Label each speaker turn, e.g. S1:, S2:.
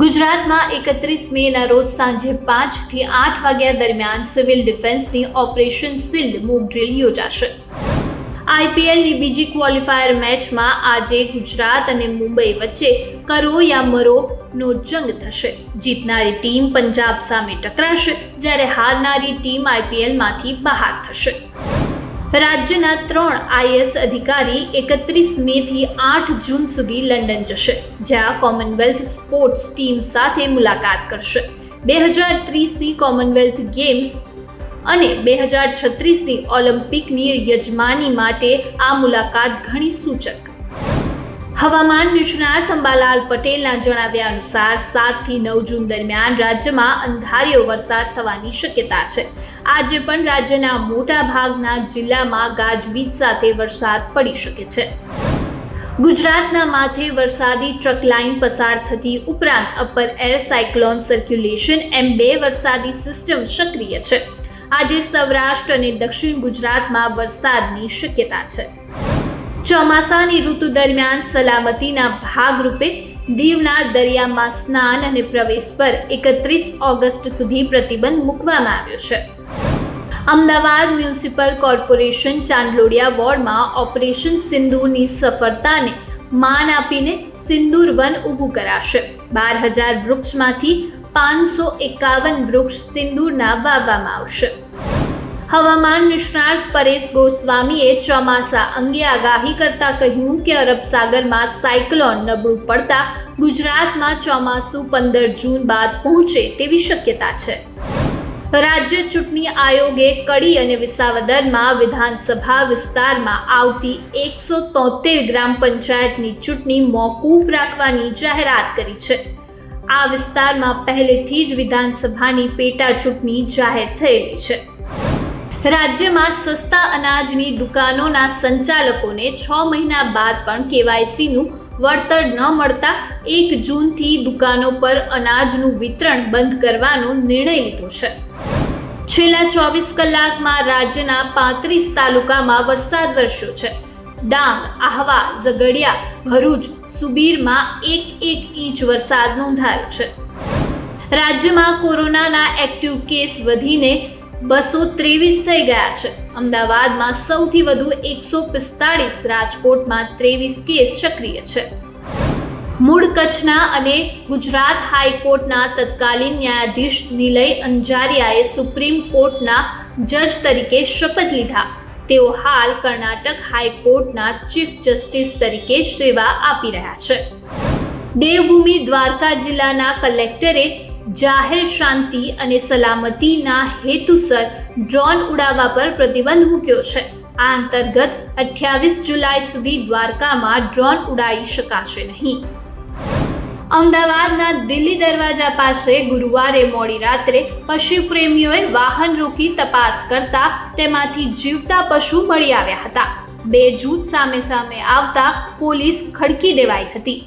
S1: ગુજરાતમાં એકત્રીસ મેના રોજ સાંજે પાંચથી આઠ વાગ્યા દરમિયાન સિવિલ ડિફેન્સની ઓપરેશન સિલ્ડ મૂક ડ્રીલ યોજાશે. આઈપીએલની બીજી ક્વોલિફાયર મેચમાં આજે ગુજરાત અને મુંબઈ વચ્ચે કરો યા મરો નો જંગ થશે. જીતનારી ટીમ પંજાબ સામે ટકરાશે જ્યારે હારનારી ટીમ આઈપીએલમાંથી બહાર થશે. રાજ્યના ત્રણ આઈએસ અધિકારી એકત્રીસ મેથી આઠ જૂન સુધી લંડન જશે, જ્યાં કોમનવેલ્થ સ્પોર્ટ્સ ટીમ સાથે મુલાકાત કરશે. બે હજાર ત્રીસની કોમનવેલ્થ ગેમ્સ અને બે હજાર છત્રીસની ઓલિમ્પિકની યજમાની માટે આ મુલાકાત ઘણી સૂચક હવામાન નિષ્ણાત અંબાલાલ પટેલના જણાવ્યા અનુસાર સાતથી નવ જૂન દરમિયાન રાજ્યમાં અંધારિયો વરસાદ થવાની શક્યતા છે. આજે પણ રાજ્યના મોટા ભાગના જિલ્લામાં ગાજવીજ સાથે વરસાદ પડી શકે છે. ગુજરાતના માથે વરસાદી ટ્રક લાઇન પસાર થતી ઉપરાંત અપર એર સાયક્લોન સર્ક્યુલેશન એમ બે વરસાદી સિસ્ટમ સક્રિય છે. આજે સૌરાષ્ટ્ર અને દક્ષિણ ગુજરાતમાં વરસાદની શક્યતા છે. ચોમાસાની ઋતુ દરમિયાન સલામતીના ભાગરૂપે દીવના દરિયામાં સ્નાન અને પ્રવેશ પર એકત્રીસ ઓગસ્ટ સુધી પ્રતિબંધ મૂકવામાં આવ્યો છે. અમદાવાદ મ્યુનિસિપલ કોર્પોરેશન ચાંદલોડિયા વોર્ડમાં ઓપરેશન સિંદૂરની સફળતાને માન આપીને સિંદૂર વન ઊભું કરાશે. બાર હજાર વૃક્ષમાંથી પાંચસો એકાવન વૃક્ષ સિંદૂરના વાવવામાં આવશે. હવામાન નિષ્ણાત પરેશ ગોસ્વામીએ ચોમાસા અંગે આગાહી કરતા કહ્યું કે અરબ સાગરમાં સાયક્લોન નબળું પડતા ગુજરાતમાં ચોમાસું પંદર જૂન બાદ પહોંચે તેવી શક્યતા છે. રાજ્ય ચૂંટણી આયોગે કડી અને વિસાવદરમાં વિધાનસભા વિસ્તારમાં આવતી એકસો તોતેર ગ્રામ પંચાયતની ચૂંટણી મોકૂફ રાખવાની જાહેરાત કરી છે. આ વિસ્તારમાં પહેલેથી જ વિધાનસભાની પેટા ચૂંટણી જાહેર થયેલી છે. રાજ્યમાં સસ્તા અનાજની દુકાનોના સંચાલકોને છ મહિના બાદ પણ કેવાયસીનું વળતર ન મળતા એક જૂનથી દુકાનો પર અનાજનું વિતરણ બંધ કરવાનો નિર્ણય લીધો છે. છેલ્લા ચોવીસ કલાકમાં રાજ્યના પાંત્રીસ તાલુકામાં વરસાદ વરસ્યો છે. ડાંગ, આહવા, ઝઘડિયા, ભરૂચ, સુબીરમાં એક એક ઇંચ વરસાદ નોંધાયો છે. રાજ્યમાં કોરોનાના એક્ટિવ કેસ વધીને બસો ત્રેવીસ થઈ ગયા છે. અમદાવાદમાં સૌથી વધુ એકસો પિસ્તાળીસ રાજકોટમાં ત્રેવીસ કેસ સક્રિય છે. મૂળ કચ્છના અને ગુજરાત હાઈકોર્ટના તત્કાલીન ન્યાયાધીશ નિલય અંજારિયાએ સુપ્રીમ કોર્ટના જજ તરીકે શપથ લીધા. તેઓ હાલ કર્ણાટક હાઈકોર્ટના ચીફ જસ્ટિસ તરીકે સેવા આપી રહ્યા છે. દેવભૂમિ દ્વારકા જિલ્લાના કલેક્ટરે જાહેર શાંતિ અને સલામતીના હેતુસર ડ્રોન ઉડાવવા પર પ્રતિબંધ મૂક્યો છે. આ અંતર્ગત અઠ્યાવીસ જુલાઈ સુધી દ્વારકામાં ડ્રોન ઉડાવી શકાશે નહીં. અમદાવાદના દિલ્હી દરવાજા પાસે ગુરુવારે મોડી રાત્રે પશુ પ્રેમીઓએ વાહન રોકી તપાસ કરતા તેમાંથી જીવતા પશુ મળી આવ્યા હતા. બે જૂથ સામે સામે આવતા પોલીસ ખડકી દેવાઈ હતી.